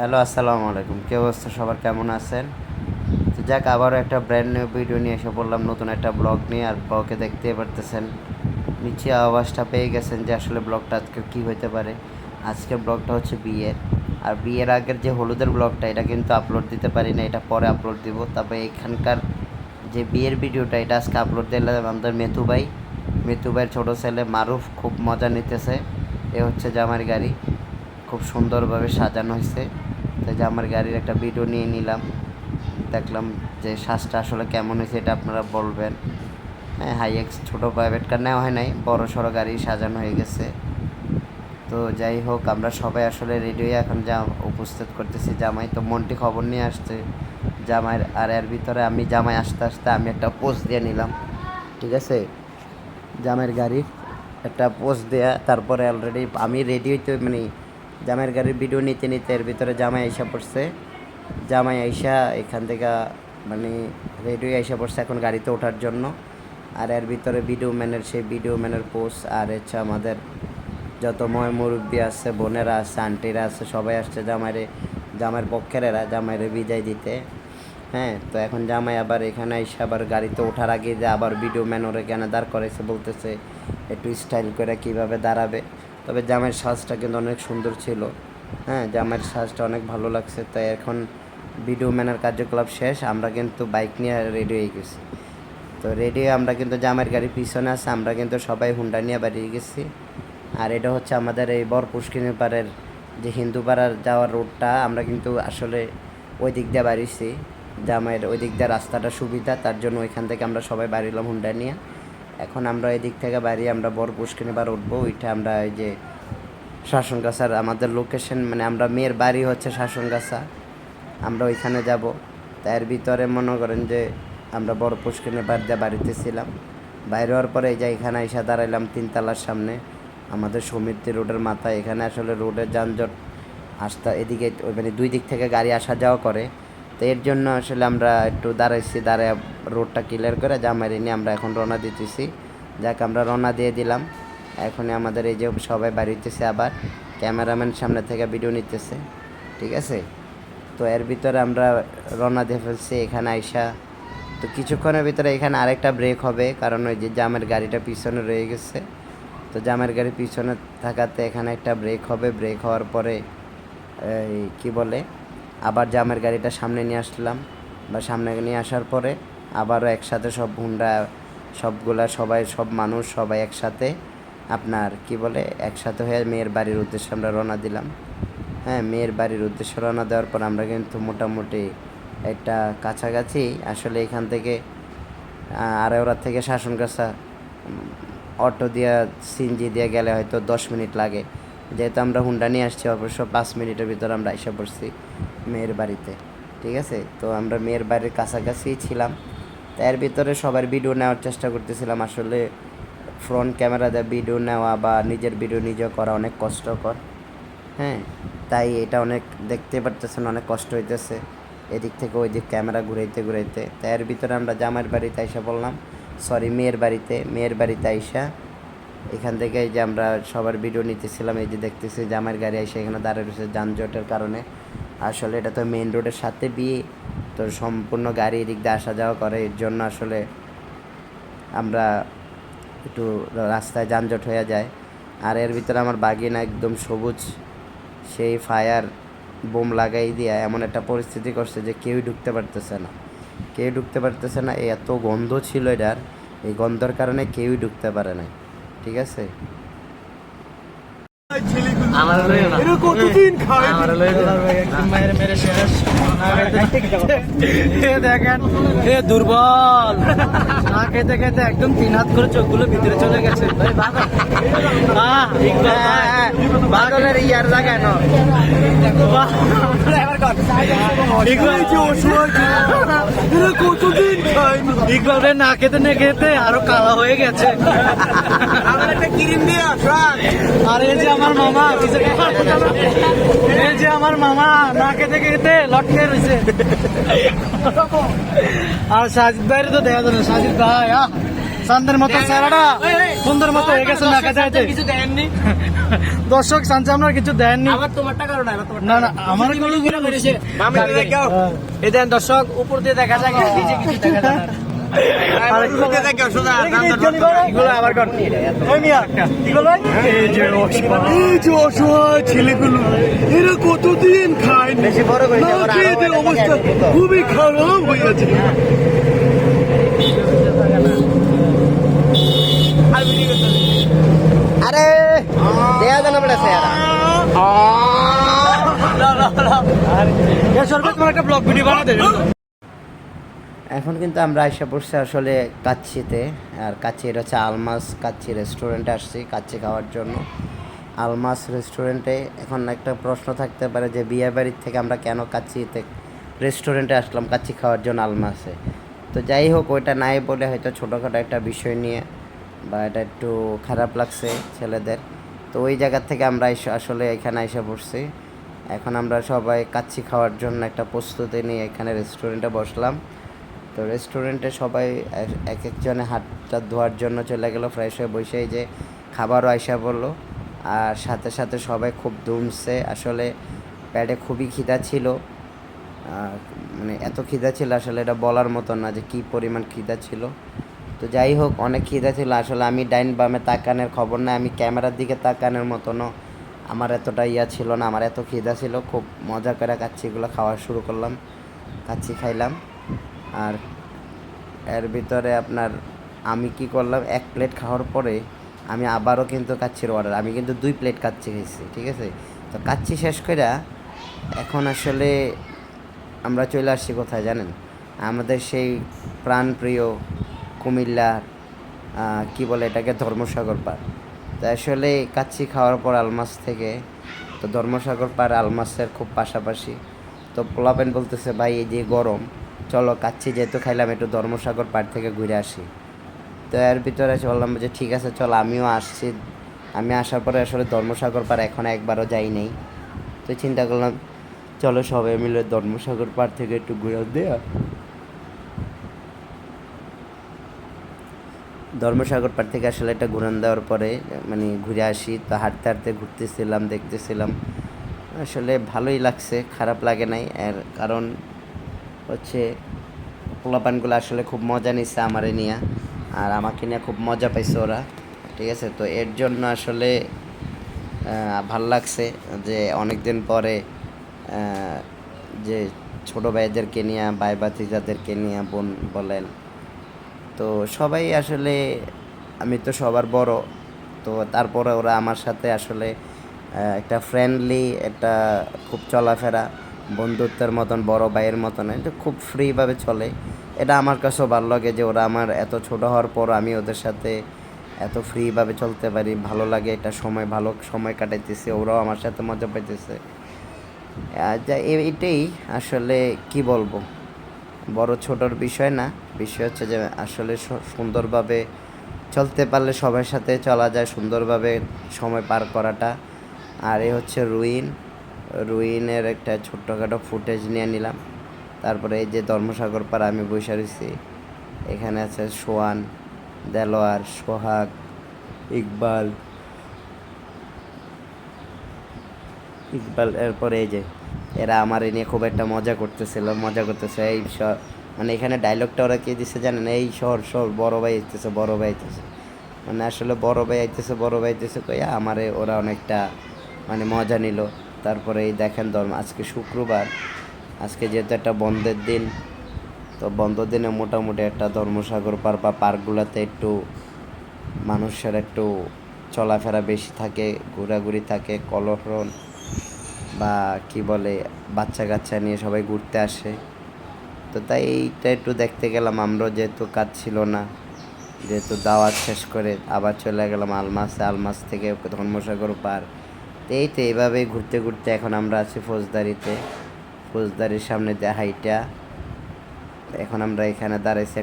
Hello, আসসালামু আলাইকুম। কে অবস্থা? সবার কেমন আছেন? তো যাক, আবারও একটা ব্র্যান্ড নিউ ভিডিও নিয়ে এসে বললাম নতুন একটা ব্লগ নিয়ে। আর ব্লগে দেখতেই পারতেছেন, নিচে আওয়াজটা পেয়ে গেছেন যে আসলে ব্লগটা আজকে কী হতে পারে। আজকের ব্লগটা হচ্ছে বিয়ের। আর বিয়ের আগের যে হলুদের ব্লগটা এটা কিন্তু আপলোড দিতে পারি না এটা পরে আপলোড দিব। তবে এখানকার যে বিয়ের ভিডিওটা এটা আজকে আপলোড দিলে আমাদের মেথু ভাই। মেথু ভাইয়ের ছোটো ছেলে মারুফ খুব মজা নিতেছে। এ হচ্ছে জামার গাড়ি। খুব সুন্দরভাবে সাজানো হয়েছে তাই যে আমার গাড়ির একটা ভিডিও নিয়ে নিলাম। দেখলাম যে শ্বাসটা আসলে কেমন হয়েছে এটা আপনারা বলবেন। হ্যাঁ হাই এক্স ছোটো প্রাইভেট কার নেওয়া হয় নাই, বড় সড়ো গাড়ি সাজানো হয়ে গেছে। তো যাই হোক, আমরা সবাই আসলে রেডি হয়ে এখন যা উপস্থিত করতেছি জামাই। তো মনটি খবর নিয়ে আসছে, জামাইয়ের আর এর ভিতরে আমি জামাই আসতে আসতে আমি একটা পোস্ট দিয়ে নিলাম, ঠিক আছে? জামাইয়ের গাড়ি একটা পোস্ট দেয়া, তারপরে অলরেডি আমি রেডি হইতে মানে জামাইয়ের গাড়ির ভিডিও নিতে নিতে এর ভিতরে জামাই আইসা পড়ছে। জামাই আইসা এখান থেকে মানে রেডিও আইসা পড়ছে এখন গাড়িতে ওঠার জন্য। আর এর ভিতরে ভিডিও ম্যানের সেই ভিডিও ম্যানের পোস্ট আর হচ্ছে আমাদের যত ময় মুরব্বী আছে, বোনেরা আছে আন্টিরা আছে, সবাই আসছে জামাইরে, জামাইয়ের পক্ষের এরা জামাইরে বিদায় দিতে। হ্যাঁ তো এখন জামাই আবার এখানে এসে আবার গাড়িতে ওঠার আগে যে আবার ভিডিও ম্যান ওরে কেন দাঁড় করেছে বলতেছে, একটু স্টাইল করে কীভাবে দাঁড়াবে। তবে জামাইয়ের সাজটা কিন্তু অনেক সুন্দর ছিল। হ্যাঁ জামাইয়ের সাজটা অনেক ভালো লাগছে, তাই এখন ভিডিও ম্যানের কার্যকলাপ শেষ, আমরা কিন্তু বাইক নিয়ে রেডি হয়ে গেছি। তো রেডি আমরা কিন্তু জামাইয়ের গাড়ির পিছনে আছে, আমরা কিন্তু সবাই হুন্ডা নিয়ে বাড়িয়ে গেছি। আর এটা হচ্ছে আমাদের এই বর পুষ্কিনী পাড়ের যে হিন্দু পাড়ার যাওয়ার রোডটা আমরা কিন্তু আসলে ওই দিক দিয়ে বাড়িছি জামাইয়ের ওই দিক দিয়ে রাস্তাটা সুবিধা, তার জন্য ওইখান থেকে আমরা সবাই বাড়িলাম হুন্ডা নিয়ে। এখন আমরা এদিক থেকে বাড়ি আমরা বড় পুষ্কিনী পাড় উঠবো ওইটা আমরা এই যে শাসনগাছার আমাদের লোকেশন মানে আমরা মেয়ের বাড়ি হচ্ছে শাসনগাছা। আমরা ওইখানে যাব। তার ভিতরে মনে করেন যে আমরা বড় পুষ্কিনের বাড়ি দিয়ে বাড়িতে ছিলাম। বাইরে হওয়ার পরে এই যে এখানে এসে দাঁড়াইলাম তিনতলার সামনে। আমাদের সমিতি রোডের মাথায়। এখানে আসলে রোডের যানজট আসতে এদিকে, ওই মানে দুই দিক থেকে গাড়ি আসা যাওয়া করে। তো এর জন্য আসলে আমরা একটু দাঁড়াইছি, দাঁড়ায় রোডটা ক্লিয়ার করে জামাইরে নিয়ে আমরা এখন রওনা দিতেছি। যাক, আমরা রওনা দিয়ে দিলাম। এখনই আমাদের এই যে সবাই বাড়িতেছে আবার। ক্যামেরাম্যান সামনে থেকে ভিডিও নিতেছে, ঠিক আছে? তো এর ভিতরে আমরা রওনা দিয়ে ফেলছি, এখানে আইসা। তো কিছুক্ষণের ভিতরে এখানে আরেকটা ব্রেক হবে, কারণ ওই যে জামের গাড়িটা পিছনে রয়ে গেছে। তো জামের গাড়ি পিছনে থাকাতে এখানে একটা ব্রেক হবে। ব্রেক হওয়ার পরে কি বলে? আবার জামের গাড়িটা সামনে নিয়ে আসলাম। বা সামনে নিয়ে আসার পরে আবারও একসাথে সব হুন্ডা, সবগুলা সবাই, সব মানুষ সবাই একসাথে আপনার কি বলে, একসাথে হয়ে মেয়ের বাড়ির উদ্দেশ্যে আমরা রওনা দিলাম। হ্যাঁ মেয়ের বাড়ির উদ্দেশ্যে রওনা দেওয়ার পর আমরা কিন্তু মোটামুটি একটা কাছাকাছি আসলে এখান থেকে আড়াইওড়া থেকে শাসনগাছা অটো দিয়ে সিনজি দিয়ে গেলে হয়তো দশ মিনিট লাগে। যেহেতু আমরা হুন্ডা নিয়ে আসছি অবশ্য পাঁচ মিনিটের ভিতরে আমরা এসে পড়ছি মেয়ের বাড়িতে, ঠিক আছে? তো আমরা মেয়ের বাড়ির কাছাকাছি ছিলাম। তো এর ভিতরে সবার ভিডিও নেওয়ার চেষ্টা করতেছিলাম। আসলে ফ্রন্ট ক্যামেরা দিয়ে ভিডিও নেওয়া বা নিজের ভিডিও নিজে করা অনেক কষ্টকর হ্যাঁ? তাই এটা অনেক দেখতে পারতেছেন, অনেক কষ্ট হইতেছে এদিক থেকে ওই দিক ক্যামেরা ঘুরাইতে ঘুরাইতে। তাই এর ভিতরে আমরা জামাইয়ের বাড়িতে আইসা বললাম সরি মেয়ের বাড়িতে মেয়ের বাড়িতে আইসা এখান থেকে যে আমরা সবার ভিডিও নিতেছিলাম, এই যে দেখতেছি জামাইয়ের গাড়ি এসে এখানে দাঁড়িয়ে রয়েছে যানজটের কারণে। আসলে এটা তো মেন রোডের সাথে বিয়ে, তো সম্পূর্ণ গাড়ি এদিক দিয়ে আসা যাওয়া করে। এর জন্য আসলে আমরা একটু রাস্তায় যানজট হয়ে যায়। আর এর ভিতরে আমার বাগিনা একদম সবুজ, সেই ফায়ার বোম লাগাই দিয়ে এমন একটা পরিস্থিতি করছে যে কেউই ঢুকতে পারতেছে না। কেউ ঢুকতে পারতেছে না, এত গন্ধ ছিল এটার, এই গন্ধর কারণে কেউই ঢুকতে পারে না ঠিক আছে? একদম মেরে মেরে শেষ এ দেখেন দুর্বল। না খেতে খেতে একদম তিন হাত করে চোখগুলো ভিতরে চলে গেছে। বাদলের ইয়ার। ইকবাল যে অসহায় এটা কতদিন খায়নি ইকবাল ভাই না খেতে না খেতে আরও কালা হয়ে গেছে। আমার একটা ক্রিম দিয়ে আর এই যে আমার মামা এই যে আমার মামা না খেতে খেতে লটকে রয়েছে আর সাজিদ ভাইয়ের তো দেখা যাবে সাজিদ ভাই আহ। চান্দের মতো চেহারাটা সুন্দর মতো হয়ে গেছে না কাছে কিছু দেননি। দর্শক সানছে আপনার কিছু দেননি। আবার না না আমার কোনো করেছে মামি দেখাও। এই দেন দর্শক উপর দিয়ে দেখা যায় নিচে কিছু দেখা যায় না আর উপর দিয়ে দেখাও সোজা এগুলো আবার কর। ওই মিয়া কি বল ভাই? এই যে এই যে অসহায় ছেলেগুলো এরা কতদিন খায় না বেশি বড় করে না খেয়ে এদের অবস্থা খুবই খারাপ হয়ে আছে। আর দেয়া জানা বলে দেবে এখন কিন্তু আমরা আইসা পড়ছি আসলে কাচ্ছিতে আর কাচ্ছি এটা হচ্ছে আলমাস কাচ্ছি রেস্টুরেন্টে আসছি কাচ্ছি খাওয়ার জন্য। আলমাস রেস্টুরেন্টে এখন একটা প্রশ্ন থাকতে পারে যে বিয়ে বাড়ির থেকে আমরা কেন কাচ্ছিতে রেস্টুরেন্টে আসলাম কাচ্ছি খাওয়ার জন্য আলমাসে? তো যাই হোক ওইটা নাই বলে হয়তো ছোটোখাটো একটা বিষয় নিয়ে বা এটা একটু খারাপ লাগছে ছেলেদের। তো ওই জায়গার থেকে আমরা আসলে এখানে এসে পড়ছি। এখন আমরা সবাই কাচ্ছি খাওয়ার জন্য একটা প্রস্তুতি নিয়ে এখানে রেস্টুরেন্টে বসলাম। তো রেস্টুরেন্টে সবাই এক- এক একজনে হাতটা ধোয়ার জন্য চলে গেলো ফ্রেশ হয়ে বসেই যে খাবারও আইসা পড়ল। আর সাথে সাথে সবাই খুব দুমছে। আসলে প্যাডে খুবই খিদা ছিল। মানে এত খিদা ছিল আসলে এটা বলার মতো না যে কী পরিমাণ খিদা ছিল। তো যাই হোক, অনেক খিদা ছিল। আসলে আমি ডাইন বামে তাকানোর খবর না আমি ক্যামেরার দিকে তাকানের মতনও। আমার এতটা ইয়া ছিল না, আমার এত খিদা ছিল। খুব মজা করে কাচ্ছিগুলো খাওয়া শুরু করলাম। কাচ্ছি খাইলাম। আর এর ভিতরে আপনার আমি কি করলাম, এক প্লেট খাওয়ার পরে আমি আবারও কিন্তু কাচ্ছির অর্ডার আমি কিন্তু দুই প্লেট কাচ্ছি খেয়েছি ঠিক আছে? তো কাচ্ছি শেষ করে এখন আসলে আমরা চলে আসছি কোথায় জানেন? আমাদের সেই প্রাণপ্রিয় কুমিল্লার কি বলে এটাকে, ধর্মসাগর পার তো আসলে কাচ্ছি খাওয়ার পর আলমাস থেকে, তো ধর্মসাগর পার আলমাসের খুব পাশাপাশি। তো পোলাপেন বলতেছে, ভাই, এই যে গরম, চলো কাচ্ছি যেহেতু খাইলাম, একটু ধর্মসাগর পার থেকে ঘুরে আসি। তো এর ভিতরে বললাম যে, ঠিক আছে, চলো, আমিও আসছি। আমি আসার পরে আসলে ধর্মসাগর পার এখন একবারও যাই নাই। তো চিন্তা করলাম, চলো সবাই মিলে ধর্মসাগর পার থেকে একটু ঘুরে দেয়া ধর্মসাগর পার থেকে আসলে একটা ঘুরান দেওয়ার পরে মানে ঘুরে আসি, তো হাঁটতে হাঁটতে ঘুরতেছিলাম, দেখতেছিলাম। আসলে ভালোই লাগছে, খারাপ লাগে নাই। এর কারণ হচ্ছে পোলাপানগুলো আসলে খুব মজা নিচ্ছে আমারে নিয়ে, আর আমাকে নিয়ে খুব মজা পাইছে ওরা, ঠিক আছে? তো এর জন্য আসলে ভালো লাগছে যে অনেক দিন পরে যে ছোটো ভাইদেরকে নিয়ে ভাই ভাতিজাদেরকে নিয়ে বোন বলেন তো সবাই আসলে, আমি তো সবার বড়, তো তারপরে ওরা আমার সাথে আসলে একটা ফ্রেন্ডলি একটা খুব চলাফেরা, বন্ধুত্বের মতন, বড় ভাইয়ের মতন, এটা খুব ফ্রিভাবে চলে। এটা আমার কাছেও ভালো লাগে যে ওরা আমার এত ছোট হওয়ার পর আমি ওদের সাথে এত ফ্রিভাবে চলতে পারি, ভালো লাগে এটা সময়, ভালো সময় কাটাইতেছে, ওরাও আমার সাথে মজা পাইতেছে। এটাই আসলে কি বলব? বড় ছোটর বিষয় না। বিষয় হচ্ছে যে আসলে সুন্দরভাবে চলতে পারলে সবার সাথে চলা যায়, সুন্দরভাবে সময় পার করাটা। আর এ হচ্ছে রুইন রুইনের একটা ছোট্টখাটো ফুটেজ নিয়ে নিলাম। তারপরে এই যে ধর্মসাগর পাড়া আমি বসে রয়েছি। এখানে আছে সোয়ান, দেলোয়ার, সোহাগ, ইকবাল। ইকবাল, এরপরে এই যে এরা আমার এ নিয়ে খুব একটা মজা করতেছিল, মজা করতেছে। এই মানে এখানে ডায়লগটা ওরা কি দিছে জানেন? এই শহর শহর, বড় ভাই আইতেছে, বড় ভাই আইতেছে। মানে আসলে বড় ভাই আইতেছে, বড় ভাই আইতেছে কইয়া আমারে ওরা অনেকটা মানে মজা নিল। তারপরে এই দেখেন ধর্ম আজকে শুক্রবার, আজকে যেহেতু একটা বন্ধের দিন, তো বন্ধ দিনে মোটামুটি একটা ধর্মসাগর পার বা পার্কগুলোতে একটু মানুষের একটু চলাফেরা বেশি থাকে, ঘোরাঘুরি থাকে, কলহরণ বা কি বলে বাচ্চা কাচ্চা নিয়ে সবাই ঘুরতে আসে। তো তাই এইটা একটু দেখতে গেলাম, আমরাও যেহেতু কাজ ছিল না, যেহেতু দাওয়াত শেষ করে আবার চলে গেলাম আলমাসে, আলমাস থেকে ধর্মসাগর পার। এই তো এইভাবেই ঘুরতে ঘুরতে এখন আমরা আছি ফৌজদারিতে। ফৌজদারির সামনে দিয়ে এখন আমরা এখানে দাঁড়াইছি